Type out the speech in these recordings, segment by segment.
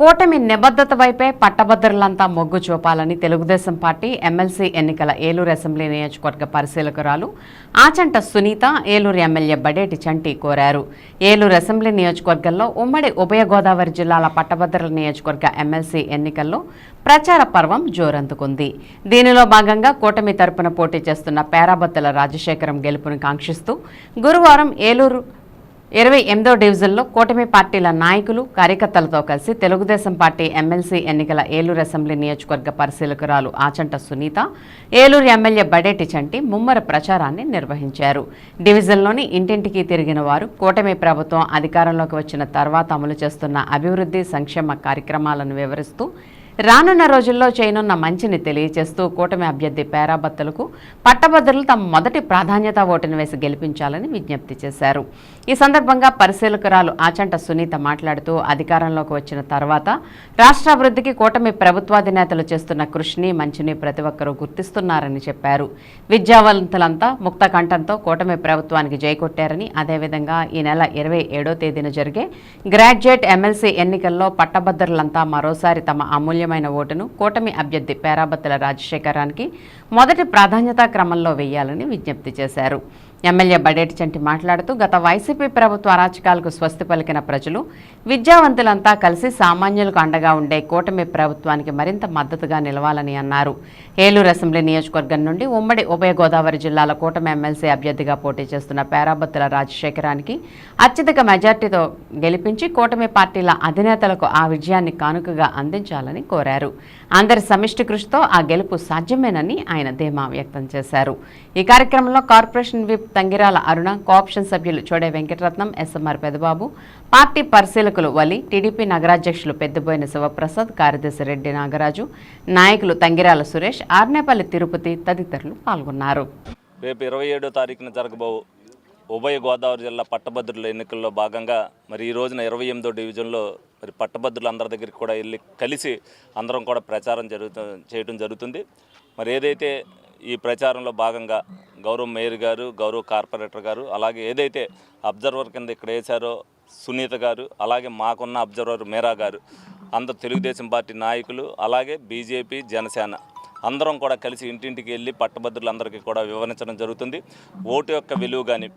కూటమి నిబద్ధత వైపే పట్టభద్రులంతా మొగ్గు చూపాలని తెలుగుదేశం పార్టీ ఎమ్మెల్సీ ఎన్నికల ఏలూరు అసెంబ్లీ నియోజకవర్గ పరిశీలకురాలు ఆచంట సునీత ఏలూరు ఎమ్మెల్యే బడేటి చంటి కోరారు. ఏలూరు అసెంబ్లీ నియోజకవర్గంలో ఉమ్మడి ఉభయ గోదావరి జిల్లాల పట్టభద్రుల నియోజకవర్గ ఎమ్మెల్సీ ఎన్నికల్లో ప్రచార పర్వం జోరందుకుంది. దీనిలో భాగంగా కూటమి తరపున పోటీ చేస్తున్న పేరాబత్తుల రాజశేఖరం గెలుపును కాంక్షిస్తూ గురువారం ఏలూరు ఇరవై ఎనిమిదో డివిజన్లో కూటమి పార్టీల నాయకులు కార్యకర్తలతో కలిసి తెలుగుదేశం పార్టీ ఎమ్మెల్సీ ఎన్నికల ఏలూరు అసెంబ్లీ నియోజకవర్గ పరిశీలకురాలు ఆచంట సునీత ఏలూరు ఎమ్మెల్యే బడేటి చంటి ముమ్మర ప్రచారాన్ని నిర్వహించారు. డివిజన్లోని ఇంటింటికి తిరిగిన వారు కూటమి ప్రభుత్వం అధికారంలోకి వచ్చిన తర్వాత అమలు చేస్తున్న అభివృద్ధి సంక్షేమ కార్యక్రమాలను వివరిస్తూ రానున్న రోజుల్లో చేయనున్న మంచిని తెలియచేస్తూ కూటమి అభ్యర్థి పేరాబత్తలకు పట్టభద్రులు తమ మొదటి ప్రాధాన్యత ఓటును వేసి గెలిపించాలని విజ్ఞప్తి చేశారు. ఈ సందర్భంగా పరిశీలకురాలు ఆచంట సునీత మాట్లాడుతూ అధికారంలోకి వచ్చిన తర్వాత రాష్ట్రాభివృద్ధికి కూటమి ప్రభుత్వాధినేతలు చేస్తున్న కృషిని మంచిని ప్రతి ఒక్కరూ గుర్తిస్తున్నారని చెప్పారు. విద్యావంతులంతా ముక్త కంఠంతో కూటమి ప్రభుత్వానికి జైకొట్టారని అదేవిధంగా ఈ నెల ఇరవై ఏడో తేదీన జరిగే గ్రాడ్యుయేట్ ఎమ్మెల్సీ ఎన్నికల్లో పట్టభద్రులంతా మరోసారి తమ అమూల్య అమూల్యమైన ఓటును కూటమి అభ్యర్థి పేరాబత్తుల రాజశేఖరానికి మొదటి ప్రాధాన్యతా క్రమంలో వేయాలని విజ్ఞప్తి చేశారు. ఎమ్మెల్యే బడేటి చంటి మాట్లాడుతూ గత వైసీపీ ప్రభుత్వ అరాచకాలకు స్వస్తి పలికిన ప్రజలు విద్యావంతులంతా కలిసి సామాన్యులకు అండగా ఉండే కూటమి ప్రభుత్వానికి మరింత మద్దతుగా నిలవాలని అన్నారు. ఏలూరు అసెంబ్లీ నియోజకవర్గం నుండి ఉమ్మడి ఉభయ గోదావరి జిల్లాల కూటమి ఎమ్మెల్సీ అభ్యర్థిగా పోటీ చేస్తున్న పేరాబత్తుల రాజశేఖరానికి అత్యధిక మెజార్టీతో గెలిపించి కూటమి పార్టీల అధినేతలకు ఆ విజయాన్ని కానుకగా అందించాలని కోరారు. అందరి సమిష్టి కృషితో ఆ గెలుపు సాధ్యమేనని ఆయన ధీమా వ్యక్తం చేశారు. ఈ కార్యక్రమంలో corporation whip Tangirala Aruna cooption సభ్యులు చోడే వెంకటరత్నం ఎస్ఎంఆర్ పెదబాబు పార్టీ పరిశీలకులు వలి టీడీపీ నగరాధ్యక్షులు పెద్దబోయిన శివప్రసాద్ కార్యదర్శి రెడ్డి నాగరాజు నాయకులు తంగిరాల సురేష్ ఆర్నేపల్లి తిరుపతి తదితరులు పాల్గొన్నారు. రేపు ఇరవై ఏడో తారీఖున జరగబో ఉభయ గోదావరి జిల్లా పట్టభద్రుల ఎన్నికల్లో భాగంగా మరి ఈ రోజున ఇరవై ఎనిమిదో డివిజన్లో మరి పట్టభద్రులు అందరి దగ్గరికి కూడా వెళ్ళి కలిసి అందరం కూడా ప్రచారం జరుగుతు చేయడం జరుగుతుంది. మరి ఏదైతే ఈ ప్రచారంలో భాగంగా గౌరవ మేయర్ గారు గౌరవ కార్పొరేటర్ గారు అలాగే ఏదైతే అబ్జర్వర్ కింద ఇక్కడ వేశారో సునీత గారు అలాగే మాకున్న అబ్జర్వర్ మేరా గారు అందరు తెలుగుదేశం పార్టీ నాయకులు అలాగే బీజేపీ జనసేన అందరం కూడా కలిసి ఇంటింటికి వెళ్ళి పట్టభద్రులందరికీ కూడా వివరించడం జరుగుతుంది. ఓటు యొక్క విలువ కానీ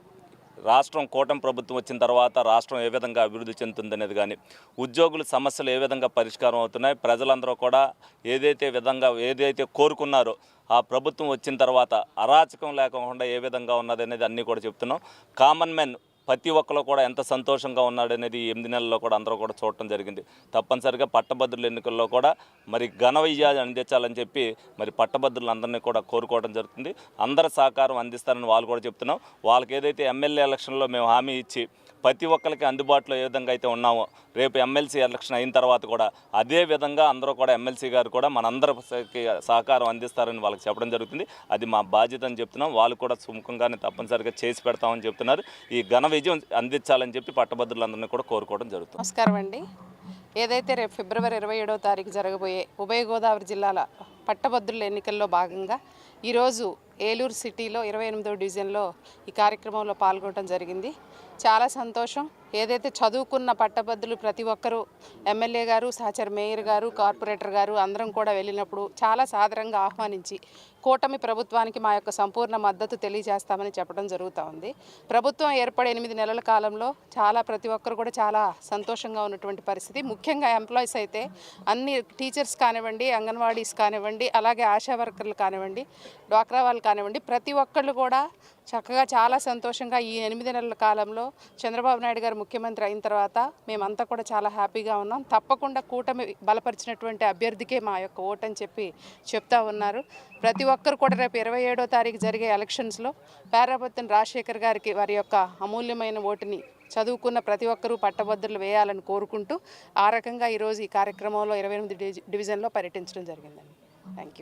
రాష్ట్రం కూటమి ప్రభుత్వం వచ్చిన తర్వాత రాష్ట్రం ఏ విధంగా అభివృద్ధి చెందుతుందనేది కానీ ఉద్యోగుల సమస్యలు ఏ విధంగా పరిష్కారం అవుతున్నాయి ప్రజలందరూ కూడా ఏదైతే విధంగా ఏదైతే కోరుకున్నారో ఆ ప్రభుత్వం వచ్చిన తర్వాత అరాచకం లేకుండా ఏ విధంగా ఉన్నది అనేది అన్నీ కూడా చెప్తున్నాం. కామన్ మెన్ ప్రతి ఒక్కరు కూడా ఎంత సంతోషంగా ఉన్నాడనేది ఎనిమిది నెలల్లో కూడా అందరూ కూడా చూడటం జరిగింది. తప్పనిసరిగా పట్టభద్రుల ఎన్నికల్లో కూడా మరి ఘన విజయాన్ని అందించాలని చెప్పి మరి పట్టభద్రులందరినీ కూడా కోరుకోవడం జరుగుతుంది. అందరి సహకారం అందిస్తారని వాళ్ళు కూడా చెప్తున్నాం. వాళ్ళకి ఏదైతే ఎమ్మెల్యే ఎలక్షన్లో మేము హామీ ఇచ్చి ప్రతి ఒక్కరికి అందుబాటులో ఏ విధంగా అయితే ఉన్నామో రేపు ఎమ్మెల్సీ ఎలక్షన్ అయిన తర్వాత కూడా అదే విధంగా అందరూ కూడా ఎమ్మెల్సీ గారు కూడా మనందరికి సహకారం అందిస్తారని వాళ్ళకి చెప్పడం జరుగుతుంది. అది మా బాధ్యత అని చెప్తున్నాం. వాళ్ళు కూడా సుముఖంగానే తప్పనిసరిగా చేసి పెడతామని చెప్తున్నారు. ఈ ఘన విజయం అందించాలని చెప్పి పట్టభద్రులందరినీ కూడా కోరుకోవడం జరుగుతుంది. నమస్కారం అండి. ఏదైతే రేపు ఫిబ్రవరి ఇరవై ఏడవ తారీఖు జరగబోయే ఉభయ గోదావరి జిల్లాల పట్టభద్రుల ఎన్నికల్లో భాగంగా ఈరోజు ఏలూరు సిటీలో ఇరవై ఎనిమిదో డివిజన్లో ఈ కార్యక్రమంలో పాల్గొనడం జరిగింది. చాలా సంతోషం. ఏదైతే చదువుకున్న పట్టభద్రులు ప్రతి ఒక్కరూ ఎమ్మెల్యే గారు సహచర మేయర్ గారు కార్పొరేటర్ గారు అందరం కూడా వెళ్ళినప్పుడు చాలా సాదరంగా ఆహ్వానించి కూటమి ప్రభుత్వానికి మా యొక్క సంపూర్ణ మద్దతు తెలియజేస్తామని చెప్పడం జరుగుతూ ఉంది. ప్రభుత్వం ఏర్పడే ఎనిమిది నెలల కాలంలో చాలా ప్రతి ఒక్కరు కూడా చాలా సంతోషంగా ఉన్నటువంటి పరిస్థితి. ముఖ్యంగా ఎంప్లాయీస్ అయితే అన్ని టీచర్స్ కానివ్వండి అంగన్వాడీస్ కానివ్వండి అలాగే ఆశా వర్కర్లు కానివ్వండి డ్వాక్రా వాళ్ళు కానివ్వండి ప్రతి ఒక్కళ్ళు కూడా చక్కగా చాలా సంతోషంగా ఈ ఎనిమిది నెలల కాలంలో చంద్రబాబు నాయుడు గారు ముఖ్యమంత్రి అయిన తర్వాత మేమంతా కూడా చాలా హ్యాపీగా ఉన్నాం. తప్పకుండా కూటమి బలపరిచినటువంటి అభ్యర్థికే మా యొక్క ఓటని చెప్పి చెప్తా ఉన్నారు. ప్రతి ఒక్కరు కూడా రేపు ఇరవై ఏడో తారీఖు జరిగే ఎలక్షన్స్లో పేరాపత్తిన రాజశేఖర్ గారికి వారి యొక్క అమూల్యమైన ఓటుని చదువుకున్న ప్రతి ఒక్కరూ పట్టభద్రులు వేయాలని కోరుకుంటూ ఆ రకంగా ఈరోజు ఈ కార్యక్రమంలో ఇరవై ఎనిమిది డివిజన్లో పర్యటించడం జరిగిందండి. Thank you